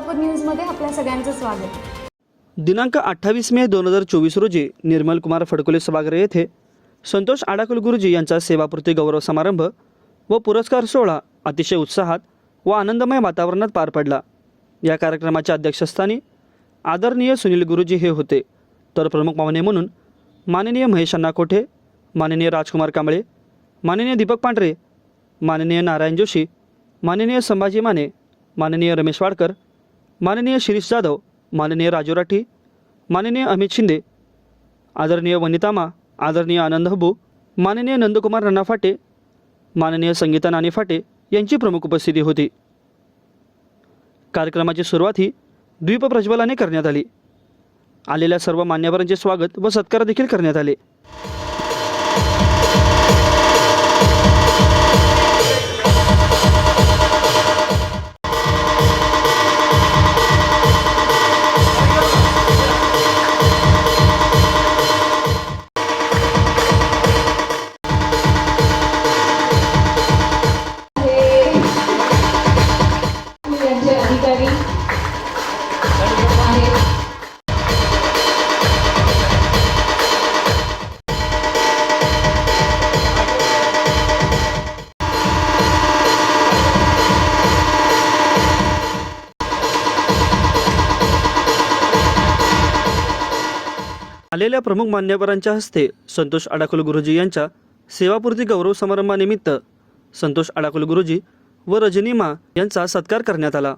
सोलापूर न्यूजमध्ये आपल्या सगळ्यांचं स्वागत. दिनांक अठ्ठावीस मे दोन हजार चोवीस रोजी निर्मल कुमार फडकोले सभागृह येथे संतोष आडाकुल गुरुजी यांचा सेवापूर्ती गौरव समारंभ व पुरस्कार सोहळा अतिशय उत्साहात व आनंदमय वातावरणात पार पडला. या कार्यक्रमाच्या अध्यक्षस्थानी आदरणीय सुनील गुरुजी हे होते. तर प्रमुख पाहुणे म्हणून माननीय महेश अण्णा कोठे माननीय राजकुमार कांबळे माननीय दीपक पांढरे माननीय नारायण जोशी माननीय संभाजी माने माननीय रमेश वाडकर माननीय शिरीष जाधव माननीय राजू राठी माननीय अमित शिंदे आदरणीय वनितामा आदरणीय आनंद हबू माननीय नंदकुमार रण्णा फाटे माननीय संगीता नानी फाटे यांची प्रमुख उपस्थिती होती. कार्यक्रमाची सुरुवात ही द्वीपप्रज्वलाने करण्यात आली. आलेल्या सर्व मान्यवरांचे स्वागत व सत्कार देखील करण्यात आले. आलेल्या प्रमुख मान्यवरांच्या हस्ते संतोष अडाकुल गुरुजी यांच्या सेवापूर्ती गौरव समारंभानिमित्त संतोष अडाकुल गुरुजी व रजनीमा यांचा सत्कार करण्यात आला.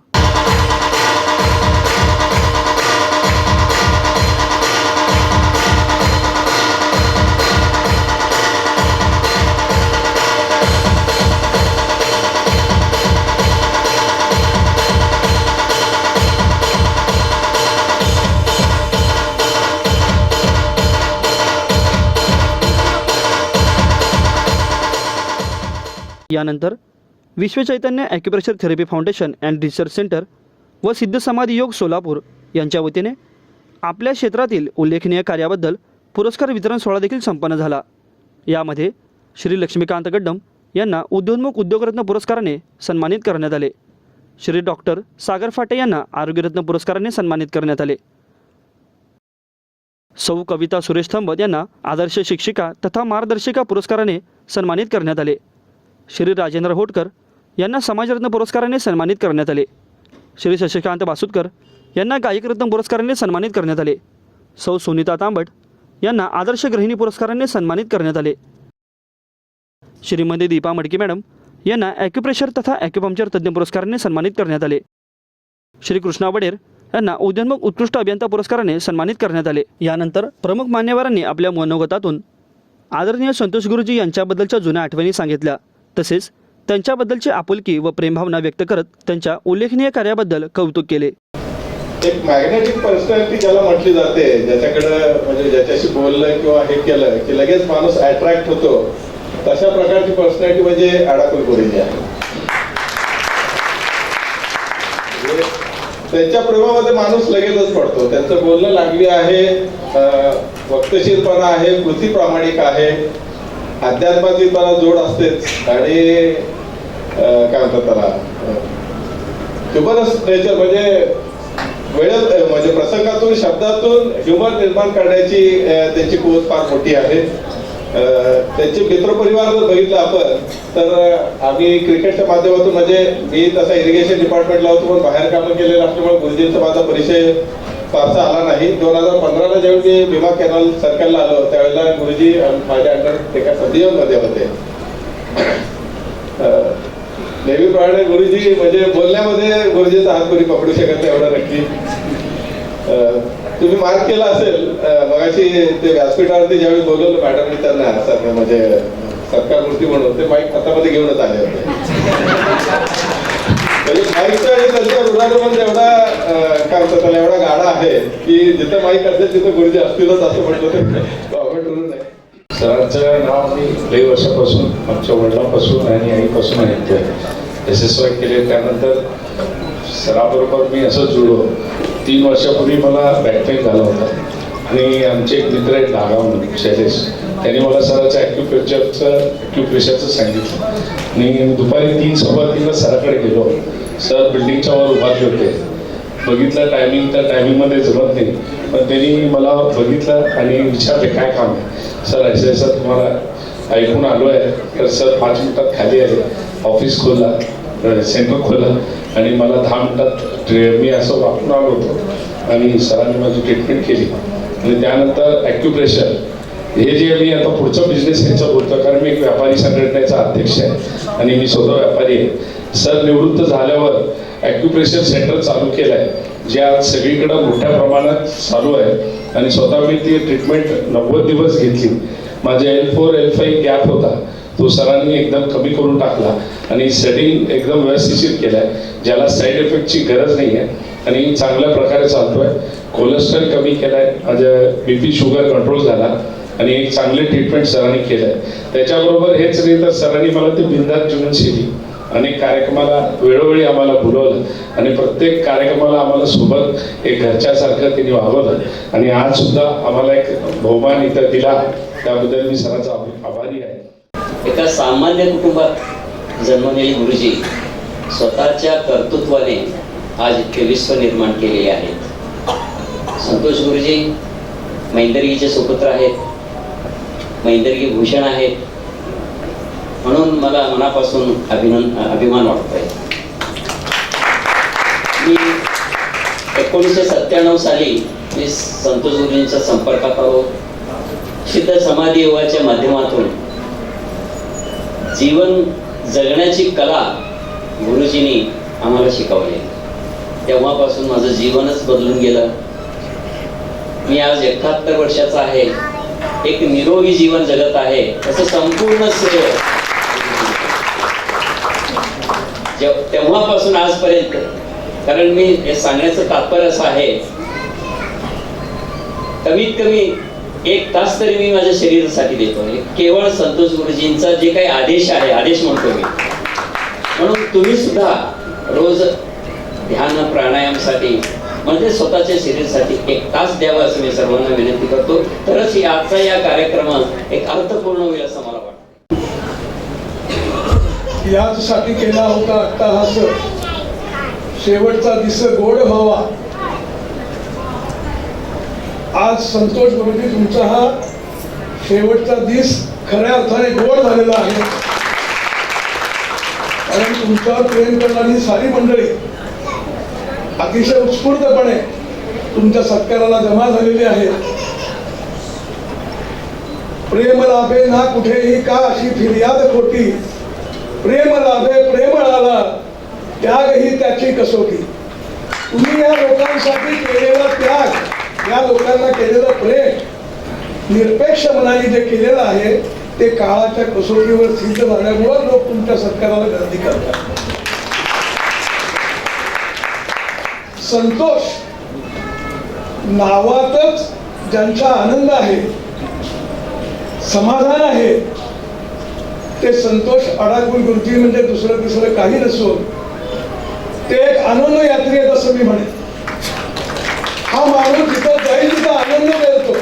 यानंतर Vishwachaitanya acupressure therapy foundation and research centre व सिद्ध समाधी योग सोलापूर यांच्या वतीने आपल्या क्षेत्रातील उल्लेखनीय कार्याबद्दल पुरस्कार वितरण सोहळा देखील संपन्न झाला. यामध्ये श्री लक्ष्मीकांत गड्डम यांना उद्योन्मुख उद्योगरत्न पुरस्काराने सन्मानित करण्यात आले. श्री डॉक्टर सागर फाटे यांना आरोग्यरत्न पुरस्काराने सन्मानित करण्यात आले. सौ कविता सुरेश थंबत यांना आदर्श शिक्षिका तथा मार्गदर्शिका पुरस्काराने सन्मानित करण्यात आले. श्री राजेंद्र होटकर यांना समाजरत्न पुरस्काराने सन्मानित करण्यात आले. श्री शशिकांत बासुदकर यांना गायकरत्न पुरस्काराने सन्मानित करण्यात आले. सौ सुनीता तांबट यांना आदर्श गृहिणी पुरस्काराने सन्मानित करण्यात आले. श्रीमती दीपा मडकी मॅडम यांना ॲक्युप्रेशर तथा ॲक्युपंक्चर तज्ज्ञ पुरस्काराने सन्मानित करण्यात आले. श्री कृष्णा वडेर यांना उद्योन्मुख उत्कृष्ट अभियंता पुरस्काराने सन्मानित करण्यात आले. यानंतर प्रमुख मान्यवरांनी आपल्या मनोगतातून आदरणीय संतोष गुरुजी यांच्याबद्दलच्या जुन्या आठवणी सांगितल्या. तसेच त्यांच्याबद्दलची आपुलकी व प्रेमभावना व्यक्त करत त्यांच्या उल्लेखनीय कार्याबद्दल कौतुक केले. एक मॅग्नेटिक पर्सनॅलिटी ज्याला म्हटली जाते ज्याच्याकडे म्हणजे ज्याच्याशी बोललं किंवा हे केलं की लगेच माणूस अट्रॅक्ट होतो तशा प्रकारची पर्सनॅलिटी म्हणजे अडाकुल गुरुजी आहे. म्हणजे त्यांच्या प्रेमामध्ये माणूस लगेचच पडतो. त्यांचं बोलणं लागली आहे वक्तशीरपणा आहे कृती प्रामाणिक आहे अध्यात्माची त्याला जोड असतेच आणि काय म्हणतात त्याला? ह्युमरस नेचर म्हणजे वेळेत म्हणजे प्रसंगातून शब्दातून ह्युमन निर्माण करण्याची त्यांची कुवत फार मोठी आहे. त्यांचे मित्रपरिवार जर बघितलं आपण तर आम्ही क्रिकेटच्या माध्यमातून म्हणजे मी तसा इरिगेशन डिपार्टमेंटला होतो पण बाहेर कामं केलेलं असल्यामुळे गुरुजींचा माझा परिचय फारसा आला नाही. दोन हजार पंधराला ज्यावेळी मी भीमा कॅनल सर्कलला आलो त्यावेळेला गुरुजी माझ्या अंडर एका सदीयमध्ये होते. नेहमीप्रमाणे गुरुजी म्हणजे बोलण्यामध्ये गुरुजीचा हात कोणी पकडू शकत नाही एवढा नक्की. तुम्ही मार्क केला असेल मगाशी ते व्यासपीठावरती ज्यावेळी बोलवलं मॅडमनी त्यांना सर म्हणजे सत्कार मूर्ती म्हणून ते माईक हातामध्ये घेऊनच आले होते. म्हणजे माईकचा आणि त्यांच्या हृदयामध्ये एवढा काय म्हणतात त्याला एवढा गाडा आहे की जिथे माईक असेल तिथं गुरुजी असतीलच असं म्हटलं ते अवघड ठरून नाही. सरांचं नाव मी लई वर्षापासून आमच्या वडिलांपासून आणि आईपासून ऐकतोय. एस एस वाय केले त्यानंतर सराबरोबर मी असं जुळलो. तीन वर्षापूर्वी मला बॅक झाला होता. आणि आमचे एक मित्र आहेत नागाव म्हणून शैलेश. त्यांनी मला सराच्या ॲक्युप्रेचरचं ॲक्युप्रेशरचं सांगितलं. आणि दुपारी तीन सव्वा तीनला सराकडे गेलो. सर बिल्डिंगच्या वर उभारले होते बघितलं टायमिंग त्या टायमिंगमध्ये जमत नाही. पण त्यांनी मला बघितलं आणि विचारले काय काम आहे? सर असं सर तुम्हाला ऐकून आलो आहे. तर सर पाच मिनिटात खाली आले ऑफिस खोलला सेंटर खोललं आणि मला दहा मिनिटात मी असं वापरून आलो होतो आणि सरांनी माझी ट्रीटमेंट केली. आणि त्यानंतर ॲक्युप्रेशर हे जे मी आता पुढचं बिझनेस ह्याचं बोलतो कारण मी एक व्यापारी संघटनेचा अध्यक्ष आहे आणि मी स्वतः व्यापारी आहे. सर निवृत्त झाल्यावर ॲक्युप्रेशर सेंटर चालू केलं आहे जे आज सगळीकडं मोठ्या प्रमाणात चालू आहे. आणि स्वतः मी ती ट्रीटमेंट नव्वद दिवस घेतली. माझे L four L five gap होता. तो सरांनी एकदम कमी करून टाकला. आणि सेटिंग एकदम व्यवस्थिशीर केलं आहे ज्याला साईड इफेक्टची गरज नाही आहे आणि चांगल्या प्रकारे चालतोय. कोलेस्ट्रॉल कमी केलं आहे माझं बी पी शुगर कंट्रोल झाला. आणि एक चांगले ट्रीटमेंट सरांनी केलं आहे त्याच्याबरोबर हेच नाही तर सरांनी मला ते बिंदात जीवनशैली अनेक कार्यक्रमाला वेळोवेळी आम्हाला बोलवलं आणि प्रत्येक कार्यक्रमाला आम्हाला सोबत एक घरच्यासारखं त्यांनी वागवलं. आणि आज सुद्धा आम्हाला एक बहुमान इथं दिला. त्याबद्दल मी सरांचा आभारी आहे. एका सामान्य कुटुंबात जन्मलेली गुरुजी स्वतःच्या कर्तृत्वाने आज इतके विश्व निर्माण केलेले आहेत. संतोष गुरुजी मैंदर्गीचे सुपुत्र आहेत. मैंदर्गी भूषण आहेत. म्हणून मला मनापासून अभिनंद अभिमान वाटतोय. मी एकोणीसशे सत्त्याण्णव साली मी संतोष गुरुजींच्या संपर्कात आलो. सिद्ध समाधी योगाच्या माध्यमातून जीवन जगण्याची कला गुरुजींनी आम्हाला शिकवली. तेव्हापासून माझं जीवनच बदलून गेलं. मी आज एकाहत्तर वर्षाचा आहे. एक निरोगी जीवन जगत आहे. असं संपूर्ण श्रेय जे- तेव्हापासून आजपर्यंत. कारण मी हे सांगण्याचं तात्पर्य असं आहे कमीत कमी एक तास तरी मी माझ्या शरीरासाठी देतो. म्हणजे केवळ संतोष गुरुजींचा जे काही आदेश आहे आदेश म्हणतो मी. म्हणून तुम्ही सुद्धा रोज ध्यान प्राणायामसाठी म्हणजे स्वतःच्या शरीरासाठी एक तास द्यावा असं मी सर्वांना विनंती करतो. तरच आजचा या कार्यक्रम एक अर्थपूर्ण होईल असं मला वाटतं. याचसाठी केला होता अट्टहास. शेवटचा दिस गोड व्हावा. आज संतोष गुरुजी तुमचा हा शेवटचा दिस खऱ्या अर्थाने गोड झालेला आहे. कारण तुमच्यावर प्रेम करणारी सारी मंडळी अतिशय उत्स्फूर्तपणे तुमच्या सत्काराला जमा झालेली आहे. प्रेम लाभे ना कुठेही का अशी फिर्याद खोटी? प्रेम लाभे प्रेमळाला त्याग ही त्याची कसोटी. तुम्ही या लोकांसाठी केलेला त्याग या लोकांना केलेलं प्रेम निरपेक्ष मनाने जे केलेलं आहे ते काळाच्या कसोटीवर सिद्ध झाल्यामुळं लोक तुमच्या सत्काराला गर्दी करतात. संतोष. नावातच ज्यांचा आनंद आहे समाधान आहे ते संतोष अडागुल गुरुजी म्हणजे दुसरं दुसरं काही नसून ते एक आनंद यात्री आहेत असं मी म्हणेन. हा माणूस तिथं जाईल तिथं आनंद मिळतो.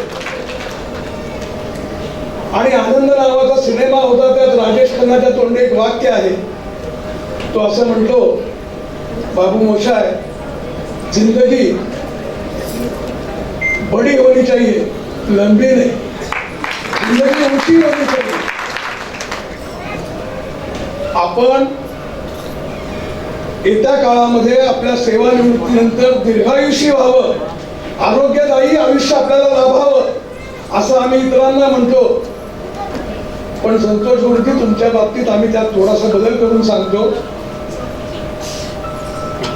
आणि आनंद नावाचा सिनेमा होता त्यात राजेश खन्नाच्या तोंडी एक वाक्य आहे. तो असं म्हणतो बाबू मोशाय जिंदगी बड़ी होनी चाहिए लंबी नहीं. जिंदगी ऊंची होनी चाहिए आपण येत्या काळामध्ये आपल्या सेवानिवृत्तीनंतर दीर्घायुषी व्हावं. आरोग्यदायी आयुष्य आपल्याला लाभावं असं आम्ही इतरांना म्हणतो. पण संतोष गुरुजी तुमच्या बाबतीत आम्ही त्यात थोडासा बदल करून सांगतो.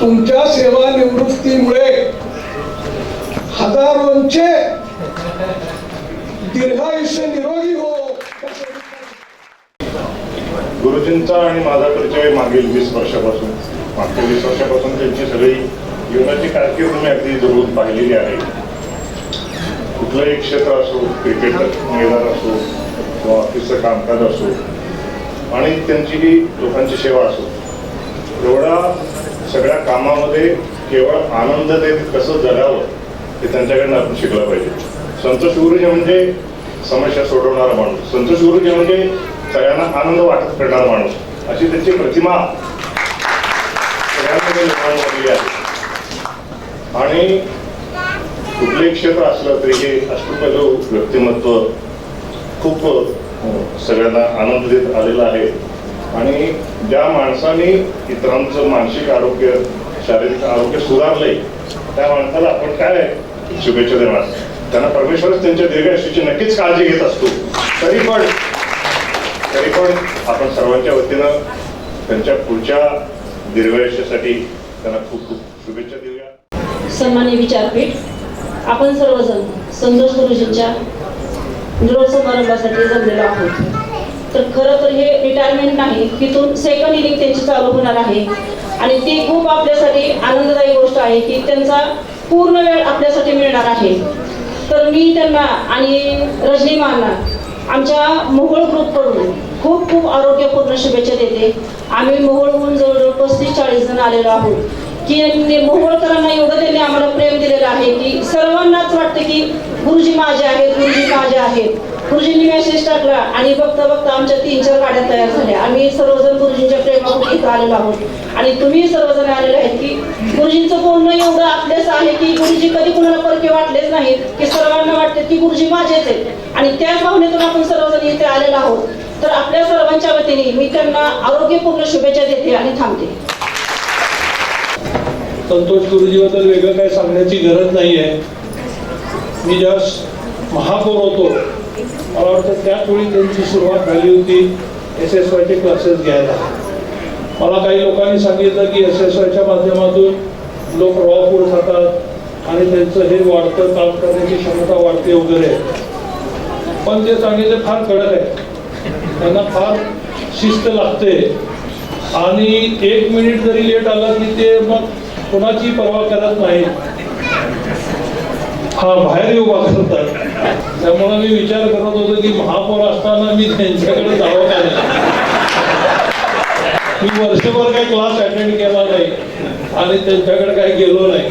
तुमच्या सेवानिवृत्तीमुळे हजारोंचे दीर्घायुष्य निरोगी हो गुरुजींचा आणि माझा परिचय मागील वीस वर्षापासून मागच्या वीस वर्षापासून त्यांची सगळी जीवनाची कारकीर्द मी अगदी जवळून पाहिलेली आहे. कुठलंही क्षेत्र असो क्रिकेट मैदान असो किंवा ऑफिसचं कामकाज असो आणि त्यांची ही लोकांची सेवा असो एवढा सगळ्या कामामध्ये केवळ आनंद देत कसं जगावं हे त्यांच्याकडनं आपण शिकलं पाहिजे. संतोष गुरुजी म्हणजे समस्या सोडवणारा माणूस. संतोष गुरुजी म्हणजे सगळ्यांना आनंद वाटत करणार माणूस. अशी त्यांची प्रतिमा सगळ्यांमध्ये निर्माण झालेली आहे. आणि कुठलंही क्षेत्र असलं तरी हे अष्टपैलू व्यक्तिमत्व खूप सगळ्यांना आनंद देत आलेला आहे. आणि ज्या माणसाने इतरांचं मानसिक आरोग्य शारीरिक आरोग्य सुधारलंय त्या माणसाला आपण काय शुभेच्छा देणार? त्यांना परमेश्वरच त्यांच्या दीर्घायुष्याची नक्कीच काळजी घेत असतो. तरी पण तरी पण आपण सर्वांच्या वतीनं त्यांच्या पुढच्या दीर्घायुष्यासाठी त्यांना खूप खूप शुभेच्छा देऊया. सन्मान्य विचारपीठ आपण सर्वजण संतोष गुरुजींच्या दृढ समारंभासाठी जमलेलो आहोत. तर खरं तर हे रिटायरमेंट नाही तिथून सेकंड इनिंग त्यांची चालू होणार आहे. आणि ती खूप आपल्यासाठी आनंददायी गोष्ट आहे की त्यांचा पूर्ण वेळ आपल्यासाठी मिळणार आहे. तर मी त्यांना आणि रजनीमांना आमच्या मोहोळ ग्रुपकडून खूप खूप आरोग्यपूर्ण शुभेच्छा देते. आम्ही मोहोळहून जवळजवळ पस्तीस चाळीस जण आलेलो आहोत. की मोहळकरांना मोहोळकरांना एवढं त्यांनी आम्हाला प्रेम दिलेलं आहे की सर्वांनाच वाटतं की गुरुजी माझे आहेत गुरुजी माझे आहेत. गुरुजींनी मेसेज टाकला आणि बघता बघता आमच्या तीन चार गाड्या तयार झाल्या. आम्ही सर्वजण गुरुजींच्या प्रेमाकडे इथं आलेलो आहोत. आणि तुम्ही सर्वजण आलेले आहेत की गुरुजींचं बोलणं एवढं आपलेच आहे की गुरुजी कधी कुणाला परके वाटलेच नाहीत की सर्वांना वाटते की गुरुजी माझेच आहेत. आणि त्याच भावनेतून आपण सर्वजण इथे आलेलो आहोत. तर आपल्या सर्वांच्या वतीने मी त्यांना आरोग्यपूर्ण शुभेच्छा देते आणि थांबते. संतोष गुरुजीबद्दल वेगळं काय सांगण्याची गरज नाही आहे मी ज्यावेळेस महापौर होतो मला वाटतं त्याच वेळी त्यांची सुरुवात झाली होती एस एस वायचे क्लासेस घ्यायला. मला काही लोकांनी सांगितलं की एस एस वायच्या माध्यमातून लोक रॉपूर खातात आणि त्यांचं हे वाढतं काम करण्याची क्षमता वाढते वगैरे. पण ते सांगितले फार कडक आहे. त्यांना फार शिस्त लागते. आणि एक मिनिट जरी लेट आला की ते मग कोणाची पर्वा करत नाही हा बाहेर येऊ करतात त्यामुळे मी विचार करत होतो की महापौर असताना मी त्यांच्याकडे जावं का नाही? मी वर्षभर काही क्लास अटेंड केला नाही आणि त्यांच्याकडे काही गेलो नाही.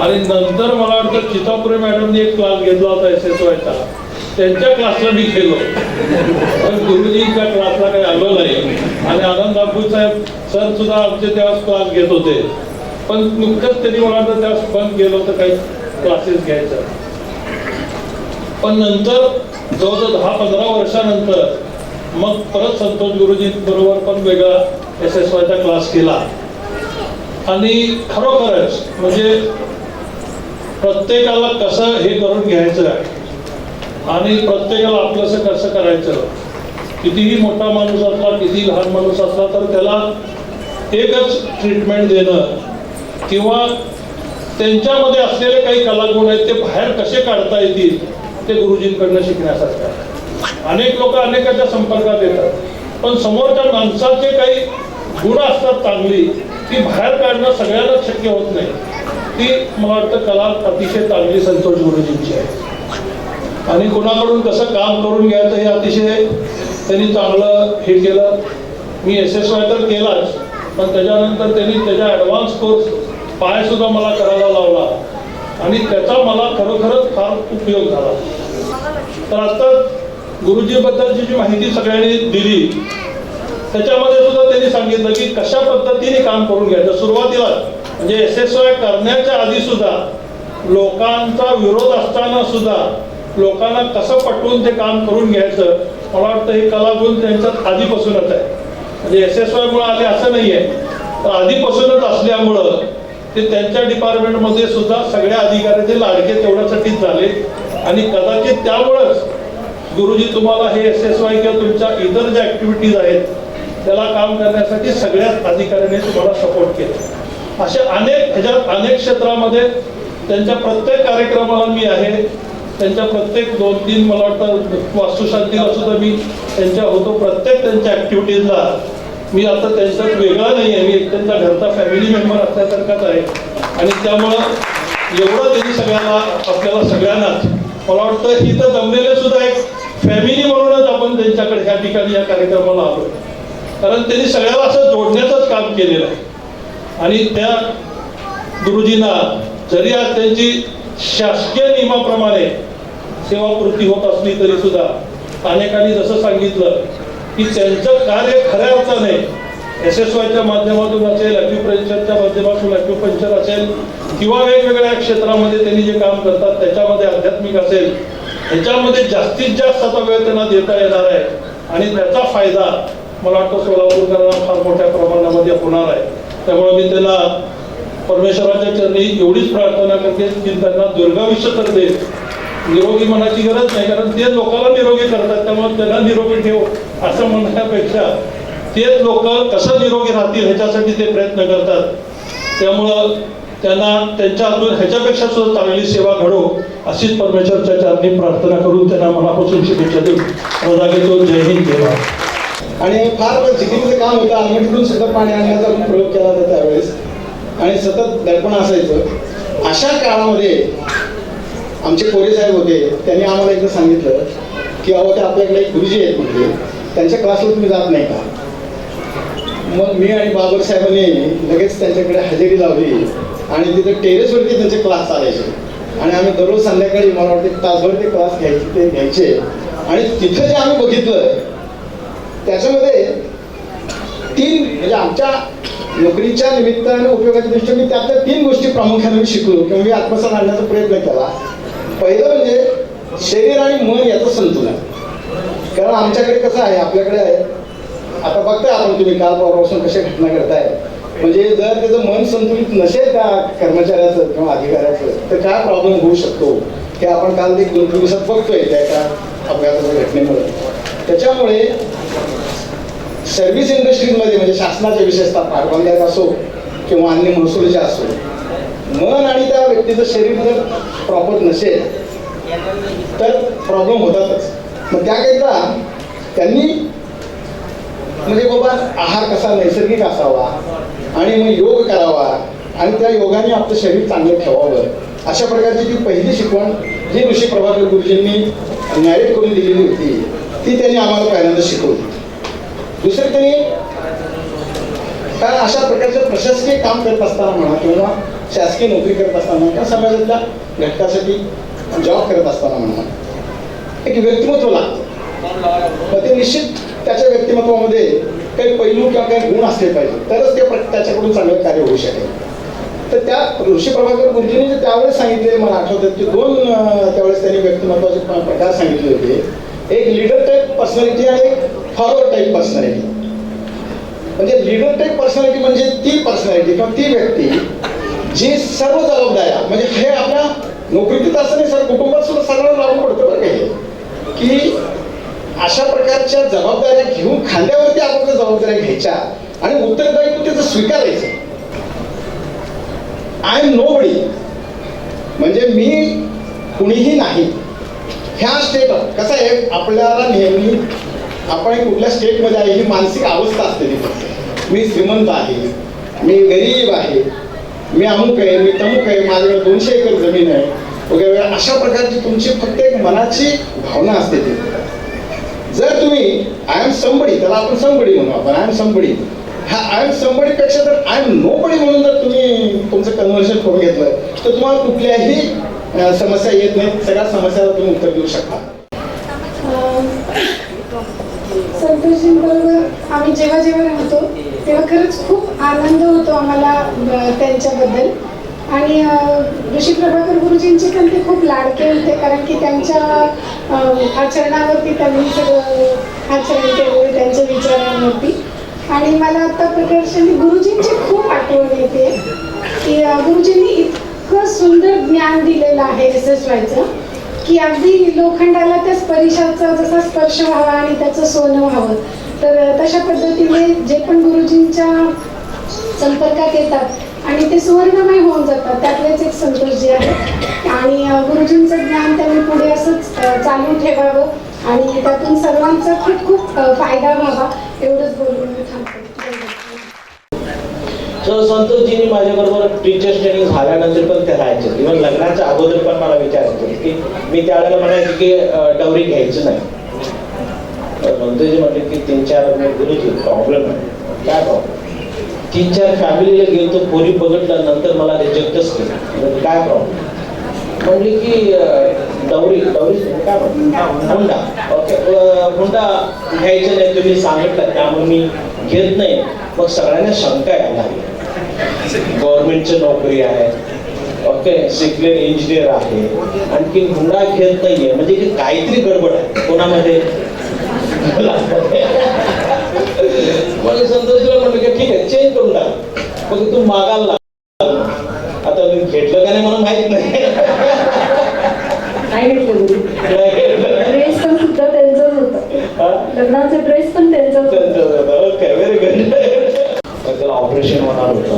आणि नंतर मला वाटतं चितापुरे मॅडमनी एक क्लास घेतला होता एस एस वायचा त्यांच्या क्लासला मी गेलो. पण गुरुजींच्या क्लासला काही आलो नाही. आणि आनंद बापू साहेब सर सुद्धा आमचे त्यावेळेस क्लास घेत होते. पण नुकतंच त्यांनी मला वाटतं त्यावेळेस बंद गेलो तर काही क्लासेस घ्यायचं. पण नंतर जवळजवळ दहा पंधरा वर्षानंतर मग परत संतोष गुरुजी बरोबर पण वेगळा एस एस वायचा क्लास केला. आणि खरोखरच म्हणजे प्रत्येकाला कसं हे करून घ्यायचं आणि प्रत्येकाला आपलंसं कसं करायचं कितीही मोठा माणूस असला किती लहान माणूस असला तर त्याला एकच ट्रीटमेंट देणं किंवा त्यांच्यामध्ये असलेले काही कलागुण आहेत ते बाहेर कसे काढता येतील ते गुरुजींकडनं शिकण्यासारखं आहे. अनेक लोक अनेकाच्या संपर्कात येतात. पण समोरच्या माणसाचे काही गुण असतात चांगली ती बाहेर काढणं सगळ्यांनाच शक्य होत नाही. ती मला वाटतं कला अतिशय चांगली संतोष गुरुजींची आहे. आणि कुणाकडून कसं काम करून घ्यायचं हे अतिशय त्यांनी चांगलं हे केलं. मी एस एस वाय तर केलाच पण त्याच्यानंतर त्यांनी त्याच्या ॲडव्हान्स कोर्स पाय सुद्धा मला करायला लावला. आणि त्याचा मला खरोखरच फार उपयोग झाला. तर आता गुरुजीबद्दलची जी माहिती सगळ्यांनी दिली त्याच्यामध्ये सुद्धा त्यांनी सांगितलं की कशा पद्धतीने काम करून घ्यायचं. सुरुवातीला म्हणजे एस एस वाय करण्याच्या आधी सुद्धा लोकांचा विरोध असताना सुद्धा लोकांना कसं पटवून ते काम करून घ्यायचं मला वाटतं हे कलागुण त्यांच्यात आधीपासूनच आहे. म्हणजे एस एस वायमुळे आले असं नाही आहे. तर आधीपासूनच असल्यामुळं ते त्यांच्या डिपार्टमेंटमध्ये सुद्धा सगळ्या अधिकाऱ्याचे लाडके तेवढ्यासाठीच झाले. आणि कदाचित त्यामुळेच गुरुजी तुम्हाला हे एस एस वाय किंवा तुमच्या इतर ज्या ऍक्टिव्हिटीज आहेत त्याला काम करण्यासाठी सगळ्याच अधिकाऱ्यांनी तुम्हाला सपोर्ट केला. असे अनेक ह्याच्यात अनेक क्षेत्रामध्ये त्यांच्या प्रत्येक कार्यक्रमाला मी आहे. त्यांच्या प्रत्येक दोन तीन मला वाटतं वास्तुशांतीला सुद्धा मी त्यांच्या होतो. प्रत्येक त्यांच्या ऍक्टिव्हिटीजला मी आता त्यांच्यात वेगळा नाही आहे. मी एक त्यांचा घरचा फॅमिली मेंबर असल्यासारखाच आहे. आणि त्यामुळं एवढं त्यांनी सगळ्यांना आपल्याला सगळ्यांनाच मला वाटतं ही तर जमलेले सुद्धा एक फॅमिली म्हणूनच आपण त्यांच्याकडे ह्या ठिकाणी या कार्यक्रमाला आलो कारण त्यांनी सगळ्याला असं जोडण्याचंच काम केलेलं आहे. आणि त्या गुरुजींना जरी आज त्यांची शासकीय नियमाप्रमाणे सेवापूर्ती होत असली तरी सुद्धा अनेकांनी जसं सांगितलं की त्यांचं कार्य खऱ्या अर्थाने एस एस वायच्या माध्यमातून असेल ॲक्युप्रेशरच्या माध्यमातून ॲक्युपंक्चर असेल किंवा वेगवेगळ्या क्षेत्रामध्ये त्यांनी जे काम करतात त्याच्यामध्ये आध्यात्मिक असेल ह्याच्यामध्ये जास्तीत जास्त आता वेळ त्यांना देता येणार आहे. आणि त्याचा फायदा मला वाटतं सोलापूरकरांना फार मोठ्या प्रमाणामध्ये होणार आहे. त्यामुळे मी त्यांना परमेश्वराच्या चरणी एवढीच प्रार्थना करते की त्यांना दुर्गाविष्य तर दे निरोगी मनाची गरज नाही कारण ते लोकांना निरोगी करतात त्यामुळे त्यांना निरोगी ठेव असं म्हणण्यापेक्षा तेच लोक कसं निरोगी राहतील ह्याच्यासाठी ते प्रयत्न करतात. त्यामुळं त्यांना त्यांच्या हातून ह्याच्यापेक्षा सुद्धा चांगली सेवा घडो अशीच परमेश्वरच्या चरणी प्रार्थना करून त्यांना मनापासून शुभेच्छा देऊ. रजा घेतो जय हिंद जय भारत. आणि फार चिकित्सेचं काम होतं आलमटीतून सुद्धा पाणी आणण्याचा प्रयोग केला होता त्यावेळेस. आणि सतत दडपण असायचं. अशा काळामध्ये आमचे कोरे साहेब होते त्यांनी आम्हाला एकदा सांगितलं की अहो ते आपल्याकडे एक गुरुजी आहेत म्हणजे त्यांच्या क्लासला तुम्ही जात नाही का? मग मी आणि बाबर साहेबांनी लगेच त्यांच्याकडे हजेरी लावली. आणि तिथे टेरेसवरती त्यांचे क्लास चालायचे आणि आम्ही दररोज संध्याकाळी मला वाटते तासभर ते क्लास घ्यायचे ते घ्यायचे. आणि तिथं जे आम्ही बघितलं त्याच्यामध्ये तीन म्हणजे आमच्या नोकरीच्या निमित्ताने उपयोगाच्या दृष्टीने मी त्यातल्या तीन गोष्टी प्रामुख्याने मी शिकलो किंवा मी आत्मसात आणण्याचा प्रयत्न केला. पहिलं म्हणजे शरीर आणि मन याचं संतुलन. कारण आमच्याकडे कसं आहे आपल्याकडे आहे आता बघताय आपण तुम्ही काल परवापासून कशा घटना करताय म्हणजे जर त्याचं मन संतुलित नसेल त्या कर्मचाऱ्याचं किंवा अधिकाऱ्याचं तर काय प्रॉब्लेम होऊ शकतो? हे आपण काल एक दोन तीन दिवसात बघतोय त्या एका अपघाताच्या घटनेमुळे. त्याच्यामुळे सर्व्हिस इंडस्ट्रीजमध्ये म्हणजे शासनाच्या विशेषतः पाटबंधात असो किंवा अन्य महसुलीच्या असो मन आणि त्या व्यक्तीचं शरीर जर प्रॉपर नसेल तर प्रॉब्लेम होतातच. मग त्याकरिता त्यांनी म्हणजे बाबा आहार कसा नैसर्गिक असावा आणि मग योग करावा आणि त्या योगाने आपलं शरीर चांगलं ठेवावं. अशा प्रकारची जी पहिली शिकवण जी ऋषी प्रभाकर गुरुजींनी नॅरेट करून दिलेली होती ती त्यांनी आम्हाला पहिल्यांदा शिकवली. दुसरं त्यांनी कारण अशा प्रकारचं प्रशासकीय काम करत असताना म्हणा किंवा शासकीय नोकरी करत असताना किंवा समाजातल्या घटकासाठी जॉब करत असताना म्हणा एक व्यक्तिमत्व लागतं. मग ते निश्चित त्याच्या व्यक्तिमत्वामध्ये काही पैलू किंवा काही गुण असले पाहिजे तरच ते त्याच्याकडून चांगलं कार्य होऊ शकेल. तर त्या ऋषी प्रभाकर गुरुजींनी त्यावेळेस सांगितले मला आठवतात की दोन त्यावेळेस त्यांनी व्यक्तिमत्वाचे प्रकार सांगितले होते. एक लिडर टाईप पर्सनॅलिटी आणि एक फॉलोअर टाईप पर्सनॅलिटी म्हणजे लिडर टाईप पर्सनॅलिटी म्हणजे ती पर्सनॅलिटी किंवा ती व्यक्ती जी सर्व जबाबदाऱ्या म्हणजे हे आपल्या नोकरीत असं नाही सर कुटुंबात सुद्धा सगळं लागू पडतं बरं काही की अशा प्रकारच्या जबाबदाऱ्या घेऊन खांद्यावरती आपण त्या जबाबदाऱ्या घ्यायच्या आणि उत्तरदायित्व त्याचं स्वीकारायचं. आय एम नो बडी म्हणजे मी कुणीही नाही. ह्या स्टेट कसं आहे? आपल्याला नेहमी आपण एक कुठल्या स्टेटमध्ये आहे ही मानसिक अवस्था असते तिथे. मी श्रीमंत आहे. मी गरीब आहे. मी अमुक आहे मी तमुक आहे माझ्याकडे दोनशे एकर जमीन आहे. वगैरे अशा प्रकारची तुमची फक्त एक मनाची भावना असते तिथे. जर तुम्ही आय एम संबडी त्याला आपण संबडी म्हणू आपण आय एम संबडी हा आय एम संबडी पेक्षा जर आय एम नो बडी म्हणून जर तुम्ही तुमचं कन्व्हर्शन करून घेतलं तर तुम्हाला कुठल्याही समस्या येत नाही सगळ्या समस्याला तुम्ही उत्तर देऊ शकता. संतोषजींबरोबर आम्ही जेव्हा जेव्हा राहतो तेव्हा खरंच खूप आनंद होतो आम्हाला त्यांच्याबद्दल. आणि ऋषी प्रभाकर गुरुजींचे पण ते खूप लाडके होते कारण की त्यांच्या आचरणावरती त्यांनी सगळं आचरण केलं त्यांच्या विचारांवरती. आणि मला आता प्रकर्षाने गुरुजींची खूप आठवण येते. की गुरुजींनी इतकं सुंदर ज्ञान दिलेलं आहे एस एस वायचं की अगदी लोखंडाला त्या स्पर्शाचा जसा स्पर्श व्हावा आणि त्याचं सोनं व्हावं. तर तशा पद्धतीने जे पण गुरुजींच्या संपर्कात येतात आणि ते सुवर्णमय होऊन जातात. त्यातलेच एक संतोषजी आहे आणि गुरुजींचं ज्ञान त्यांनी पुढे असंच चालू ठेवावं आणि त्यातून सर्वांचा खूप खूप फायदा व्हावा एवढंच बोलून मी थांबते. तर संतोषजींनी माझ्याबरोबर टीचर्स ट्रेनिंग झाल्यानंतर पण ते राहायचे. इव्हन लग्नाच्या अगोदर पण मला विचारायचे की मी त्यावेळेला म्हणायचे की डवरी घ्यायची नाही. तर संतोषजी म्हटले की तीन चार गुरुजी प्रॉब्लेम आहे. काय प्रॉब्लेम तीन चार फॅमिलीला गेलो पोरी बघितलं नंतर मला रिजेक्टच केलं. म्हणलं, काय प्रॉब्लेम म्हणली की डवरी डवरी काय हुंडा. ओके हुंडा घ्यायचं नाही तुम्ही सांगितलं त्यामुळे मी घेत नाही. मग सगळ्यांना शंका यायला लागली. गव्हर्नमेंटची नोकरी आहे. ओके शिकलेले इंजिनियर आहे. आणखी हुंडा घेत नाहीये. म्हणजे की काहीतरी गडबड आहे. कोणामध्ये? मग संतोषला म्हटलं की ठीक आहे चेंज करून टाक. मग तू मागायला लाग. आता मी घेतलं का नाही मला माहीत नाही. नाही घेतलं घेतलं. पण सुद्धा त्यांचाच होता. हा? लग्नाचा ड्रेस पण त्यांचाच होता. ओके व्हेरी गुड त्याला ऑपरेशन होणार होतं.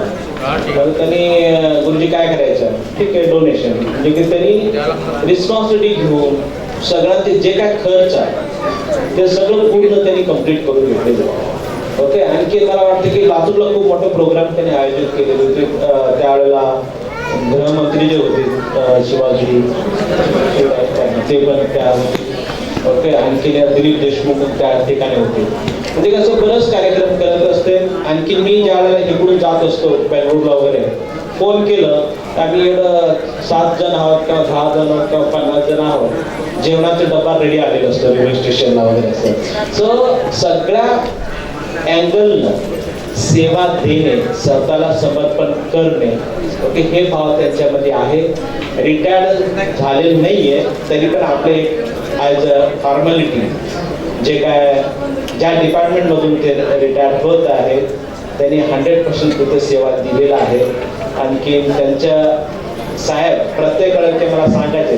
तर त्यांनी गुरुजी काय करायचं ठीक आहे डोनेशन म्हणजे की त्यांनी रिस्पॉन्सिबिलिटी घेऊन सगळ्यांचे जे काय खर्च आहे ते सगळं पूर्ण त्यांनी कंप्लीट करून घेतलेलं ओके आणखी मला वाटतं की लातूरला खूप मोठे प्रोग्राम त्यांनी आयोजित केले होते. त्यावेळेला गृहमंत्री जे होते शिवाजी ते पण त्या ओके आणखी दिलीप देशमुख त्या ठिकाणी होते. म्हणजे कसं बरंच कार्यक्रम करत असते. आणखी मी ज्या वेळेला इकडून जात असतो बेंगळूरला वगैरे फोन केलं तर आम्ही सात जण आहोत किंवा दहा जण आहोत किंवा पन्नास जण आहोत. जेवणाचा डबा रेडी आलेला असतो रेल्वे स्टेशनला वगैरे असं सो सगळ्या अँगलनं सेवा देणे स्वतःला समर्पण करणे ओके हे भाव त्यांच्यामध्ये आहे. रिटायर्ड झालेले नाहीये तरी पण आपले ॲज अ फॉर्मॅलिटी जे काय ज्या डिपार्टमेंटमधून ते रिटायर्ड होत आहेत त्यांनी हंड्रेड पर्सेंट तिथे सेवा दिलेला आहे. आणखी त्यांच्या साहेब प्रत्येकाला ते मला सांगायचे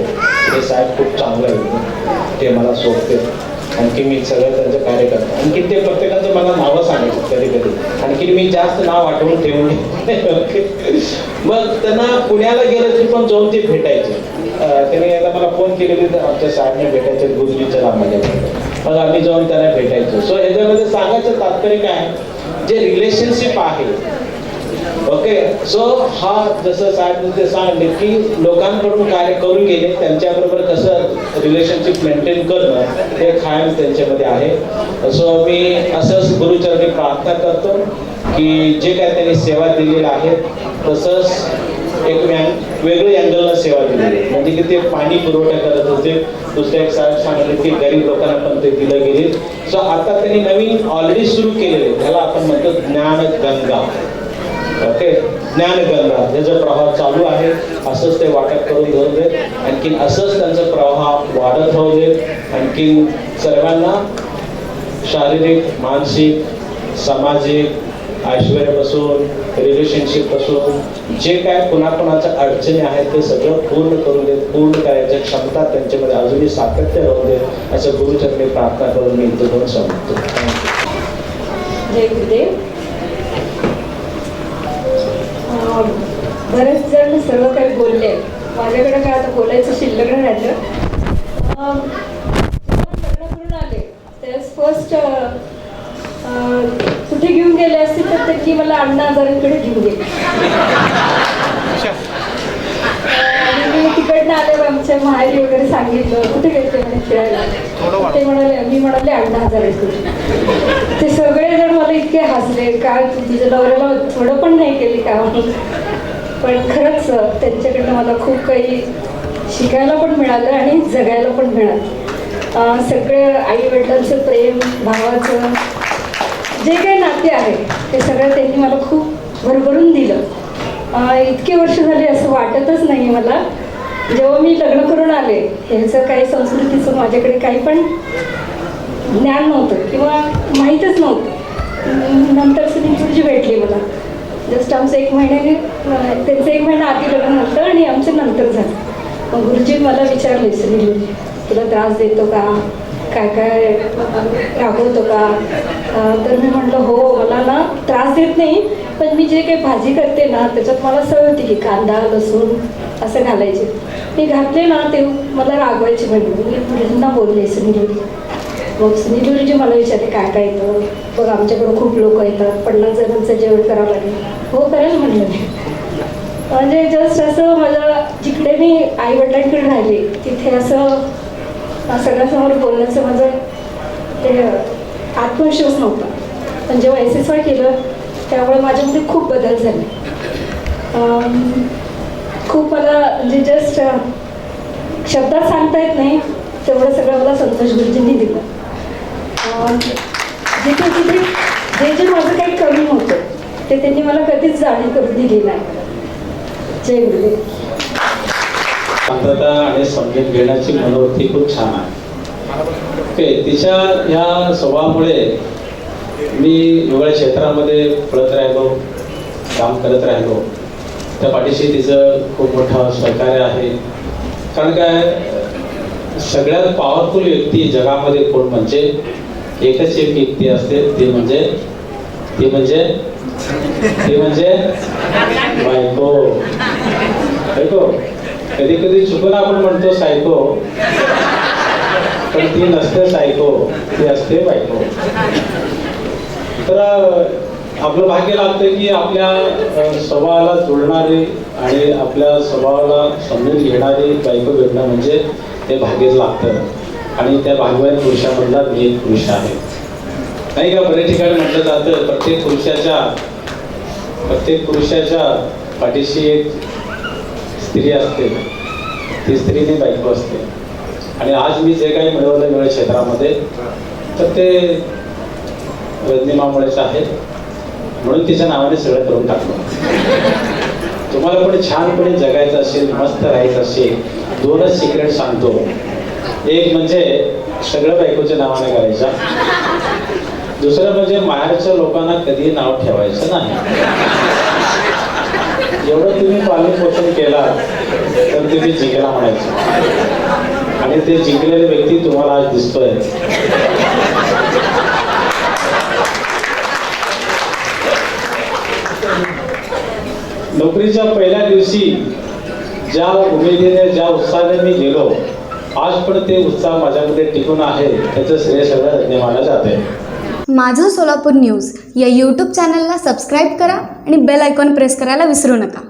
हे साहेब खूप चांगलं आहे ते मला सोडते. आणखी मी सगळं त्यांचं कार्य करतो. आणखी ते प्रत्येकाचं मला नावं सांगायचं कधी कधी. आणखी मी जास्त नाव आठवून ठेवून मग त्यांना पुण्याला गेलं तरी पण जाऊन ते भेटायचे. त्याने त्यांनी मला फोन केलेले तर आमच्या साहेबने भेटायचे गुरुजीच्या नावामध्ये मग आम्ही जाऊन त्यांना भेटायचो. सो याच्यामध्ये सांगायचं तात्पर्य काय जे रिलेशनशिप आहे ओके? सो हा जसं साहेब ते सांगले की लोकांकडून कार्य करून गेले त्यांच्याबरोबर कसं रिलेशनशिप मेंटेन करणं हे कायम त्यांच्यामध्ये आहे. सो मी असंच गुरुचरणी प्रार्थना करतो की जे काय त्यांनी सेवा दिलेल्या आहेत तसंच एक व्या- वेगळी अँगलला सेवा दिलेली आहे. म्हणजे की ते पाणी पुरवठा करत होते. दुसरे एक साहेब सांगितले की गरीब लोकांना पण ते दिलं गेले. सो आता त्यांनी नवीन ऑलरेडी सुरू केलेले. त्याला आपण म्हणतो ज्ञान गंगा ओके ज्ञानगंगा याचा प्रवाह चालू आहे असंच ते वाटप करून घेऊ देत आणखीन असंच त्यांचा प्रवाह वाढत राहू दे. आणखीन सर्वांना शारीरिक मानसिक सामाजिक ऐश्वर्यापासून रिलेशनशिपपासून जे काय कुणाकुणाच्या अडचणी आहेत ते सगळं पूर्ण करून देत पूर्ण करायच्या क्षमता त्यांच्यामध्ये अजूनही सातत्य राहू दे असं गुरुचरणी प्रार्थना करून मी इथं दोन सांगतो. जय गुरुदेव. बरेच जण सर्व काही बोलले. माझ्याकडे काय आता बोलायचं शिल्लक राहिलं. करून आले त्यावेळेस फर्स्ट कुठे घेऊन गेले असतील तर त्यांनी मला अण्णा हजारांकडे घेऊन गेले. आणि मी तिकडनं आले आमच्या माहेरी वगैरे सांगितलं कुठे गेले म्हणे ते म्हणाले मी म्हणाले अण्णा हजार ते सगळेजण मला इतके हसले. काय तुझ्या नवऱ्याला थोडं पण नाही केली का? पण खरंच त्यांच्याकडनं मला खूप काही शिकायला पण मिळालं आणि जगायला पण मिळालं. सगळे आई वडिलांचं प्रेम भावाचं जे काही नाते आहे ते सगळं त्यांनी मला खूप भरभरून दिलं. इतके वर्ष झाले असं वाटतच नाही मला. जेव्हा मी लग्न करून आले ह्याचं काही संस्कृतीचं माझ्याकडे काही पण ज्ञान नव्हतं किंवा माहीतच नव्हतं. नंतर सुनील गुरुजी भेटली मला. जस्ट आमचं एक महिन्याने त्यांचं एक महिना आधी लग्न होतं आणि आमचं नंतर झालं. मग गुरुजी मला विचारले सुनील गुरुजी तुला त्रास देतो का? काय काय राबवतो का? तर मी म्हटलं हो मला ना त्रास देत नाही पण मी जे काही भाजी करते ना त्याच्यात मला सवय होती की कांदा लसूण असं घालायचे. मी घातले ना ते मला रागवायचे म्हणजे मी गुरुजींना बोलले सुनील मग सुनील मला विचारते काय काय येतं? बघ आमच्याकडं खूप लोक येतात. पन्नास जणांचं जेवण करावं लागेल. हो करेल म्हणलं मी. म्हणजे जस्ट असं मला जिकडे मी आई वडिलांकडे राहिले तिथे असं सगळ्यांसमोर बोलण्याचं माझं ते आत्मविश्वास नव्हता. पण जेव्हा एस एस वाय केलं त्यामुळे माझ्यामध्ये खूप बदल झाले. खूप मला म्हणजे जस्ट शब्दात सांगता येत नाही. तेवढं सगळं मला संतोष गुरुजींनी दिलं. जिथे जिथे जे जे माझं काही कमी होतं ते त्यांनी मला कधीच जाणीव करून दिली नाही. जय गुरुजी शांतता आणि समजून घेण्याची मनोवृत्ती खूप छान आहे. ओके तिच्या ह्या स्वभावामुळे मी वेगळ्या क्षेत्रामध्ये पळत राहिलो काम करत राहिलो. त्या पाठीशी तिचं खूप मोठं सहकार्य आहे. कारण काय सगळ्यात पॉवरफुल व्यक्ती जगामध्ये कोण म्हणजे एकच एक व्यक्ती असते ती म्हणजे ती म्हणजे ती म्हणजे बायको. बायको कधी कधी चुकून आपण म्हणतो सायको पण ती नसते सायको ती असते बायको. तर आपलं भाग्य लागतं की आपल्या स्वभावाला जुळणारे आणि आपल्या स्वभावाला समजून घेणारी बायको भेटणं म्हणजे ते भाग्यच लागतं. आणि त्या भाग्यवान पुरुषामधला मी एक पुरुष आहे. नाही का? बऱ्याच ठिकाणी म्हटलं जातं प्रत्येक पुरुषाच्या प्रत्येक पुरुषाच्या पाठीशी एक स्त्री असते. ती स्त्रीने बायको असते. आणि आज मी जे काही मिळवलं मिळेल क्षेत्रामध्ये तर ते रजनीमामुळेच आहे. म्हणून तिच्या नावाने सगळं करून टाकलं. तुम्हाला पण छानपणे जगायचं असेल मस्त राहायचं असेल दोनच सिक्रेट सांगतो. एक म्हणजे सगळं बायकोच्या नावाने करायचं. दुसरं म्हणजे माहेरच्या लोकांना कधी नाव ठेवायचं नाही. एवढं तुम्ही पालन पोषण केला तर तुम्ही जिंकला म्हणायचं. आणि ते जिंकलेले व्यक्ती तुम्हाला आज दिसतोय. नोकरीच्या पहिल्या दिवशी ज्या उमेदीने ज्या उत्साहाने मी गेलो आज पण ते उत्साह माझ्यामध्ये टिकून आहे त्याचं श्रेय सगळं धन्यवाद जाते माझं सोलापूर न्यूज या यूट्यूब चॅनलला सबस्क्राईब करा आणि बेल आयकॉन प्रेस करायला विसरू नका.